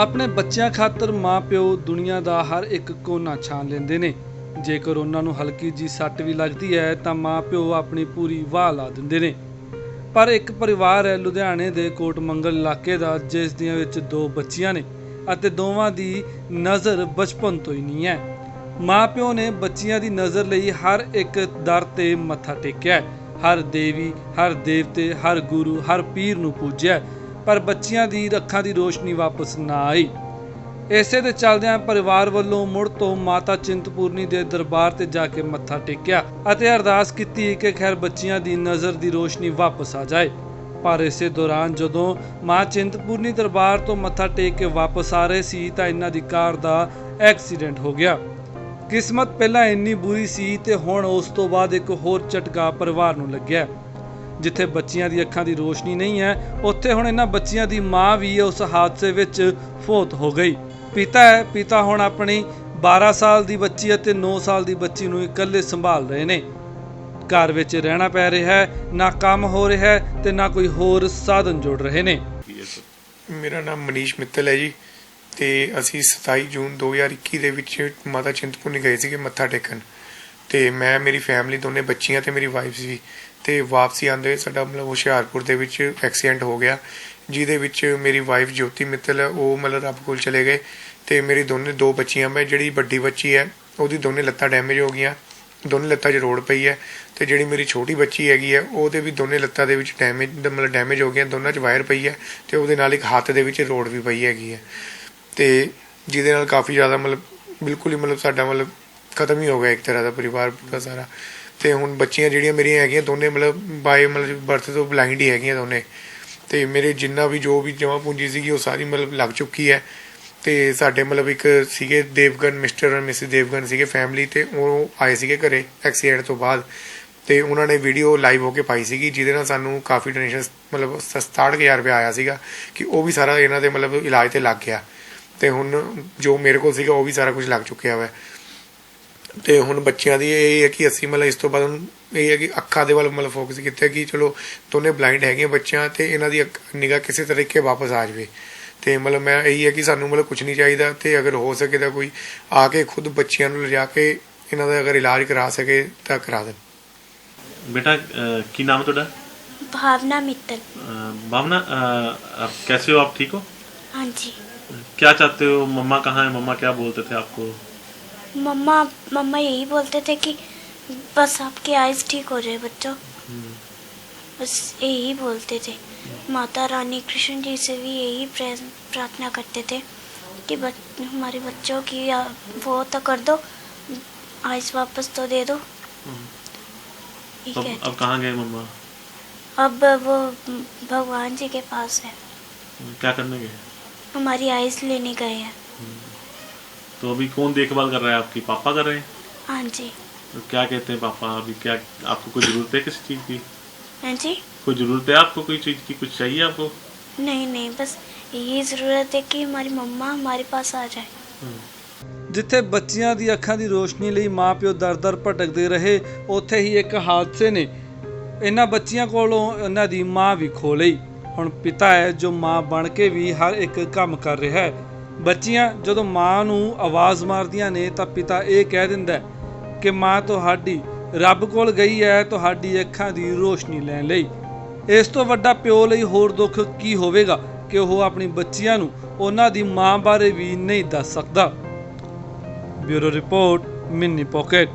ਆਪਣੇ ਬੱਚਿਆਂ ਖਾਤਰ ਮਾਪਿਓ ਦੁਨੀਆ ਦਾ ਹਰ ਇੱਕ ਕੋਨਾ ਛਾਣ ਲੈਂਦੇ ਨੇ। ਜੇਕਰ ਉਹਨਾਂ ਨੂੰ ਹਲਕੀ ਜੀ ਸੱਟ ਵੀ ਲੱਗਦੀ ਹੈ, ਤਾਂ ਮਾਪਿਓ ਆਪਣੀ ਪੂਰੀ ਵਾਹ ਲਾ ਦਿੰਦੇ ਨੇ। ਪਰ ਇੱਕ ਪਰਿਵਾਰ ਹੈ, ਲੁਧਿਆਣੇ ਦੇ ਕੋਟ ਮੰਗਲ ਇਲਾਕੇ ਦਾ, ਜਿਸ ਦੀਆਂ ਵਿੱਚ ਦੋ ਬੱਚੀਆਂ ਨੇ ਅਤੇ ਦੋਵਾਂ ਦੀ ਨਜ਼ਰ ਬਚਪਨ ਤੋਂ ਹੀ ਨਹੀਂ ਹੈ। ਮਾਪਿਓ ਨੇ ਬੱਚੀਆਂ ਦੀ ਨਜ਼ਰ ਲਈ ਹਰ ਇੱਕ ਦਰ ਤੇ ਮੱਥਾ ਟੇਕਿਆ ਹਰ ਦੇਵੀ, ਹਰ ਦੇਵਤੇ, ਹਰ ਗੁਰੂ, ਹਰ ਪੀਰ ਨੂੰ ਪੂਜਿਆ ਪਰ ਬੱਚਿਆਂ ਦੀ ਅੱਖਾਂ ਦੀ ਰੋਸ਼ਨੀ ਵਾਪਸ ਨਾ ਆਈ। ਇਸੇ ਦੇ ਚੱਲਦਿਆਂ ਪਰਿਵਾਰ ਵੱਲੋਂ ਮੁੜ ਤੋਂ ਮਾਤਾ ਚਿੰਤਪੂਰਨੀ ਦੇ ਦਰਬਾਰ ਤੇ ਜਾ ਕੇ ਮੱਥਾ ਟੇਕਿਆ ਅਤੇ ਅਰਦਾਸ ਕੀਤੀ ਕਿ ਖੈਰ ਬੱਚਿਆਂ ਦੀ ਨਜ਼ਰ ਦੀ ਰੋਸ਼ਨੀ ਵਾਪਸ ਆ ਜਾਏ। ਪਰ ਇਸੇ ਦੌਰਾਨ ਜਦੋਂ ਮਾਂ ਚਿੰਤਪੂਰਨੀ ਦਰਬਾਰ ਤੋਂ ਮੱਥਾ ਟੇਕ ਕੇ ਵਾਪਸ ਆ ਰਹੇ ਸੀ ਤਾਂ ਇਹਨਾਂ ਦੀ ਕਾਰ ਦਾ ਐਕਸੀਡੈਂਟ ਹੋ ਗਿਆ। ਕਿਸਮਤ ਪਹਿਲਾਂ ਇੰਨੀ ਬੁਰੀ ਸੀ ਤੇ ਹੁਣ ਉਸ ਤੋਂ ਬਾਅਦ ਇੱਕ ਹੋਰ ਝਟਕਾ ਪਰਿਵਾਰ ਨੂੰ ਲੱਗਿਆ। ਜਿੱਥੇ ਬੱਚੀਆਂ ਦੀ ਅੱਖਾਂ ਦੀ ਰੋਸ਼ਨੀ ਨਹੀਂ ਹੈ, ਉੱਥੇ ਹੁਣ ਇਹਨਾਂ ਬੱਚੀਆਂ ਦੀ ਮਾਂ ਵੀ ਉਸ ਹਾਦਸੇ ਵਿੱਚ ਫੋਤ ਹੋ ਗਈ। ਪਿਤਾ ਹੈ, ਪਿਤਾ ਹੁਣ ਆਪਣੀ 12 ਸਾਲ ਦੀ ਬੱਚੀ ਅਤੇ 9 ਸਾਲ ਦੀ ਬੱਚੀ ਨੂੰ ਇਕੱਲੇ ਸੰਭਾਲ ਰਹੇ ਨੇ। ਘਰ ਵਿੱਚ ਰਹਿਣਾ ਪੈ ਰਿਹਾ ਹੈ, ਨਾ ਕੰਮ ਹੋ ਰਿਹਾ ਹੈ ਤੇ ਨਾ ਕੋਈ ਹੋਰ ਸਾਧਨ ਜੁੜ ਰਹੇ ਨੇ। ਮੇਰਾ ਨਾਮ ਮਨੀਸ਼ ਮਿੱਤਲ ਹੈ ਜੀ ਤੇ ਅਸੀਂ 27 ਜੂਨ 2021 ਦੇ ਵਿੱਚ ਮਾਤਾ ਚਿੰਤਪੁਰਨੀ ਗਏ ਸੀਗੇ ਮੱਥਾ ਟੇਕਣ। ਤੇ ਮੈਂ, ਮੇਰੀ ਫੈਮਿਲੀ ਦੋਨੇ ਬੱਚੀਆਂ ਤੇ ਮੇਰੀ ਵਾਈਫ ਸੀ ਤੇ ਵਾਪਸੀ ਆਉਂਦੇ ਹੋਏ ਸਾਡਾ ਮਤਲਬ ਹੁਸ਼ਿਆਰਪੁਰ ਦੇ ਵਿੱਚ ਐਕਸੀਡੈਂਟ ਹੋ ਗਿਆ, ਜਿਹਦੇ ਵਿੱਚ ਮੇਰੀ ਵਾਈਫ ਜੋਤੀ ਮਿੱਤਲ ਹੈ ਉਹ ਮਤਲਬ ਰੱਬ ਕੋਲ ਚਲੇ ਗਏ ਤੇ ਮੇਰੀ ਦੋਨੇ, ਦੋ ਬੱਚੀਆਂ ਮੈਂ, ਜਿਹੜੀ ਵੱਡੀ ਬੱਚੀ ਹੈ, ਉਹਦੀ ਦੋਨੇ ਲੱਤਾਂ ਡੈਮੇਜ ਹੋ ਗਈਆਂ, ਦੋਨੇ ਲੱਤਾਂ 'ਚ ਰੋੜ ਪਈ ਹੈ ਤੇ ਜਿਹੜੀ ਮੇਰੀ ਛੋਟੀ ਬੱਚੀ ਹੈਗੀ ਹੈ, ਉਹਦੇ ਵੀ ਦੋਨੇ ਲੱਤਾਂ ਦੇ ਵਿੱਚ ਡੈਮੇਜ ਮਤਲਬ ਡੈਮੇਜ ਹੋ ਗਈਆਂ, ਦੋਨਾਂ 'ਚ ਵਾਇਰ ਪਈ ਹੈ ਤੇ ਉਹਦੇ ਨਾਲ ਇੱਕ ਹੱਥ ਦੇ ਵਿੱਚ ਰੋੜ ਵੀ ਪਈ ਹੈਗੀ ਹੈ ਤੇ ਜਿਹਦੇ ਨਾਲ ਕਾਫੀ ਜ਼ਿਆਦਾ ਮਤਲਬ ਬਿਲਕੁਲ ਹੀ ਮਤਲਬ ਸਾਡਾ ਮਤਲਬ ਖਤਮ ਹੀ ਹੋ ਗਿਆ ਇੱਕ ਤਰ੍ਹਾਂ ਦਾ ਪਰਿਵਾਰ ਪੂਰਾ ਸਾਰਾ। ਤੇ ਹੁਣ ਬੱਚੀਆਂ ਜਿਹੜੀਆਂ ਮੇਰੀਆਂ ਹੈਗੀਆਂ ਦੋਨੇ ਮਤਲਬ ਬਾਏ ਮਤਲਬ ਬਰਥ ਤੋਂ ਬਲਾਈਂਡ ਹੀ ਹੈਗੀਆਂ ਦੋਨੇ। ਤੇ ਮੇਰੇ ਜਿੰਨਾ ਵੀ ਜੋ ਵੀ ਜਮਾ ਪੂੰਜੀ ਸੀਗੀ ਉਹ ਸਾਰੀ ਮਤਲਬ ਲੱਗ ਚੁੱਕੀ ਹੈ। ਤੇ ਸਾਡੇ ਮਤਲਬ ਇੱਕ ਸੀਗੇ ਦੇਵਗਨ ਮਿਸਟਰ ਔਰ ਮਿਸਿਸ ਦੇਵਗਨ ਸੀਗੇ ਫੈਮਿਲੀ ਤੇ ਉਹ ਆਏ ਸੀਗੇ ਘਰੇ ਐਕਸੀਡੈਂਟ ਤੋਂ ਬਾਅਦ। ਤੇ ਉਹਨਾਂ ਨੇ ਵੀਡੀਓ ਲਾਈਵ ਹੋ ਕੇ ਪਾਈ ਸੀਗੀ, ਜਿਹਦੇ ਨਾਲ ਸਾਨੂੰ ਕਾਫੀ ਡੋਨੇਸ਼ਨ ਮਤਲਬ 67000 ਰੁਪਏ ਆਇਆ ਸੀਗਾ ਕਿ ਉਹ ਵੀ ਸਾਰਾ ਇਹਨਾਂ ਦੇ ਮਤਲਬ ਇਲਾਜ ਤੇ ਲੱਗ ਗਿਆ। ਤੇ ਹੁਣ ਜੋ ਮੇਰੇ ਕੋਲ ਸੀਗਾ ਉਹ ਵੀ ਸਾਰਾ ਕੁਝ ਲੱਗ ਚੁੱਕਿਆ ਹੋਇਆ ਤੇ ਹੁਣ ਬੱਚਿਆਂ ਦੀ ਇਹ ਹੈ ਕਿ ਅਸੀਂ ਮਤਲਬ ਇਸ ਤੋਂ ਬਾਅਦ ਹੁਣ ਇਹ ਹੈ ਕਿ ਅੱਖਾਂ ਦੇ ਵੱਲ ਮਤਲਬ ਫੋਕਸ ਕੀਤਾ ਕਿ ਚਲੋ ਦੋਨੇ ਬਲਾਈਂਡ ਹੈਗੇ ਬੱਚਿਆਂ ਤੇ ਇਹਨਾਂ ਦੀ ਨਿਗਾਹ ਕਿਸੇ ਤਰੀਕੇ ਵਾਪਸ ਆ ਜਾਵੇ ਤੇ ਮਤਲਬ ਮੈਂ ਇਹੀ ਹੈ ਕਿ ਸਾਨੂੰ ਮਤਲਬ ਕੁਝ ਨਹੀਂ ਚਾਹੀਦਾ ਤੇ ਅਗਰ ਹੋ ਸਕੇ ਤਾਂ ਕੋਈ ਆ ਕੇ ਖੁਦ ਬੱਚਿਆਂ ਨੂੰ ਲਿਜਾ ਕੇ ਇਹਨਾਂ ਦਾ ਅਗਰ ਇਲਾਜ ਕਰਾ ਸਕੇ ਤਾਂ ਕਰਾ ਦੇਣ बेटा अ, की नाम है ਤੁਹਾਡਾ भावना मित्तल अ, भावना अ, आप कैसे हो आप ठीक हो हाँ जी क्या चाहते हो मम्मा कहाँ है मम्मा क्या बोलते थे आपको मम्मा मम्मा यही बोलते थे कि बस आपकी आइज़ ठीक हो जाए बच्चों। बस यही बोलते थे। माता रानी कृष्ण जी से भी यही प्रार्थना करते थे कि बच, हमारे बच्चों की वो तो कर दो आइज़ वापस तो दे दो। अब अब कहाँ गए मम्मा? अब वो भगवान जी के पास है। क्या करने गए? हमारी आइज़ लेने गए हैं। तो अभी कौन देखभाल कर रहा है आपकी पापा कर रहे हैं हाँ जी तो क्या कहते हैं पापा अभी क्या आपको कोई जरूरत है किसी चीज़ की हाँ जी कोई जरूरत है आपको कोई चीज़ की कुछ चाहिए आपको नहीं नहीं बस यही ज़रूरत है कि हमारी मम्मा हमारे पास आ जाए ਜਿੱਥੇ ਬੱਚੀਆਂ ਦੀ ਅੱਖਾਂ ਦੀ ਰੋਸ਼ਨੀ ਲਈ ਮਾਪਿਓ ਦਰ-ਦਰ ਭਟਕਦੇ ਰਹੇ ਉੱਥੇ ਹੀ ਇੱਕ ਹਾਦਸੇ ਨੇ ਇਹਨਾਂ ਬੱਚੀਆਂ ਕੋਲੋਂ ਇਹਨਾਂ ਦੀ ਮਾਂ ਵੀ ਖੋ ਲਈ ਹੁਣ ਪਿਤਾ ਹੈ ਜੋ ਮਾਂ ਬਣ ਕੇ ਵੀ ਹਰ ਇੱਕ ਕੰਮ ਕਰ ਰਿਹਾ ਹੈ ਬੱਚੀਆਂ ਜਦੋਂ ਮਾਂ ਨੂੰ ਆਵਾਜ਼ ਮਾਰਦੀਆਂ ਨੇ ਤਾਂ ਪਿਤਾ ਇਹ ਕਹਿ ਦਿੰਦਾ ਕਿ ਮਾਂ ਤੁਹਾਡੀ ਰੱਬ ਕੋਲ ਗਈ ਹੈ, ਤੁਹਾਡੀ ਅੱਖਾਂ ਦੀ ਰੋਸ਼ਨੀ ਲੈਣ ਲਈ। ਇਸ ਤੋਂ ਵੱਡਾ ਪਿਓ ਲਈ ਹੋਰ ਦੁੱਖ ਕੀ ਹੋਵੇਗਾ ਕਿ ਉਹ ਆਪਣੀ ਬੱਚੀਆਂ ਨੂੰ ਉਹਨਾਂ ਦੀ ਮਾਂ ਬਾਰੇ ਵੀ ਨਹੀਂ ਦੱਸ ਸਕਦਾ? ਬਿਊਰੋ ਰਿਪੋਰਟ, ਮਿੰਨੀ ਪਾਕਟ।